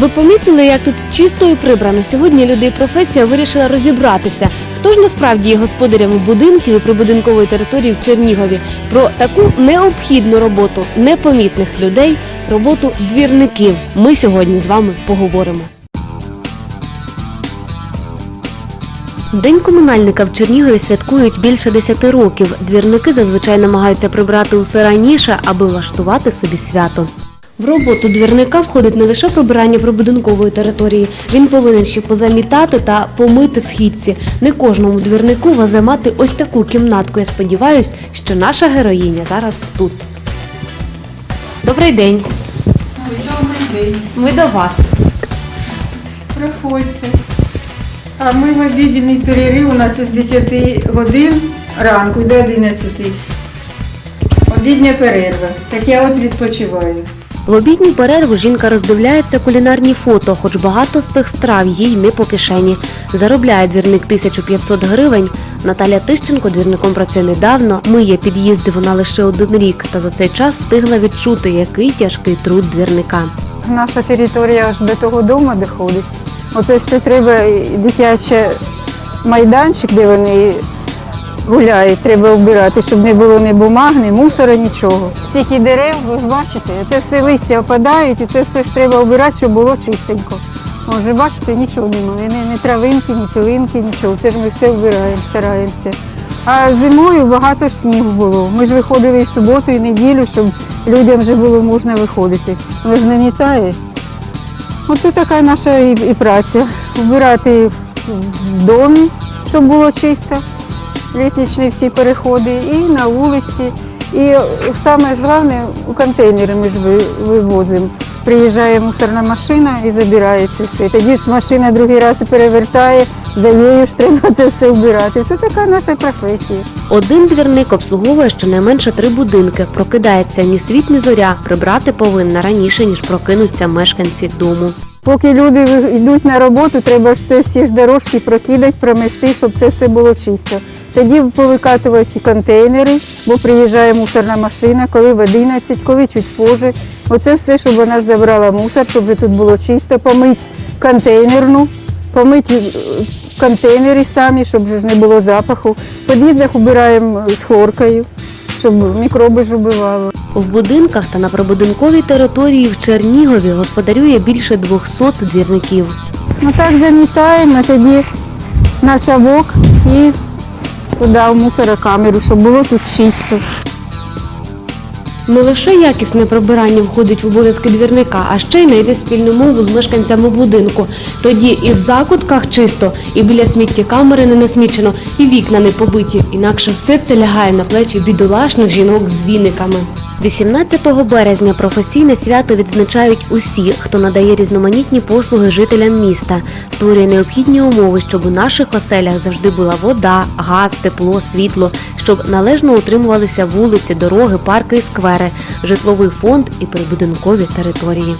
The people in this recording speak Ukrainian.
Ви помітили, як тут чисто і прибрано? Сьогодні люди і професія вирішила розібратися, хто ж насправді є господарями будинків і прибудинкової території в Чернігові. Про таку необхідну роботу непомітних людей, роботу двірників. Ми сьогодні з вами поговоримо. День комунальника в Чернігові святкують більше 10 років. Двірники зазвичай намагаються прибрати усе раніше, аби влаштувати собі свято. В роботу двірника входить не лише прибирання прибудинкової території. Він повинен ще позамітати та помити східці. Не кожному двірнику везе мати ось таку кімнатку. Я сподіваюсь, що наша героїня зараз тут. Добрий день. Добрий день, Ми до вас. проходьте. А ми в обідній перерив у нас із 10 годин ранку до 11. Обідня перерва. Так я от відпочиваю. В обідню перерву жінка роздивляється кулінарні фото, хоч багато з цих страв їй не по кишені. Заробляє двірник 1500 гривень. Наталя Тищенко двірником працює недавно, миє під'їзди вона лише один рік, та за цей час встигла відчути, який тяжкий труд двірника. Наша територія аж до того дому доходить. Оце все треба і дитячий майданчик, де вони гуляють, треба вбирати, щоб не було ні бумаг, ні мусора, нічого. Стільки дерев, ви ж бачите, це все листя опадають і це все ж треба вбирати, щоб було чистенько. Може, бачите, нічого немає, ні, ні травинки, ні пилинки, нічого. Це ж ми все вбираємо, стараємося. А зимою багато ж снігу було. Ми ж виходили і суботу, і неділю, щоб людям вже було можна виходити. Ви ж не мітає. Оце така наша і, і праця. Вбирати в домі, щоб було чисто, лісничні всі переходи, і на вулиці. І саме головне, у контейнери ми ж вивозимо. Приїжджає мусорна машина і забирає це все. Тоді ж машина другий раз перевертає, за нею ж треба це все вбирати. Це така наша професія. Один двірник обслуговує щонайменше три будинки. Прокидається ні світ, ні зоря. Прибрати повинна раніше, ніж прокинуться мешканці дому. Поки люди йдуть на роботу, треба ж всі ж дорожки прокидати, промести, щоб це все було чисто. Тоді повикатувати ці контейнери, бо приїжджає мусорна машина, коли в 11, коли чуть позже. Оце все, щоб вона забрала мусор, щоб тут було чисто, помити контейнерну, помити е, контейнери самі, щоб ж не було запаху. В під'їздах убираємо з хлоркою, щоб мікроби ж убивали. В будинках та на прибудинковій території в Чернігові господарює більше 200 двірників. Ну так замітаємо, тоді на совок і туди в мусорокамеру, щоб було тут чисто. Не лише якісне прибирання входить в обов'язки двірника, а ще й знайти спільну мову з мешканцями будинку. Тоді і в закутках чисто, і біля сміттєкамери не насмічено, і вікна не побиті. Інакше все це лягає на плечі бідолашних жінок з віниками. 18 березня професійне свято відзначають усі, хто надає різноманітні послуги жителям міста, створює необхідні умови, щоб у наших оселях завжди була вода, газ, тепло, світло, щоб належно утримувалися вулиці, дороги, парки і сквери, житловий фонд і прибудинкові території.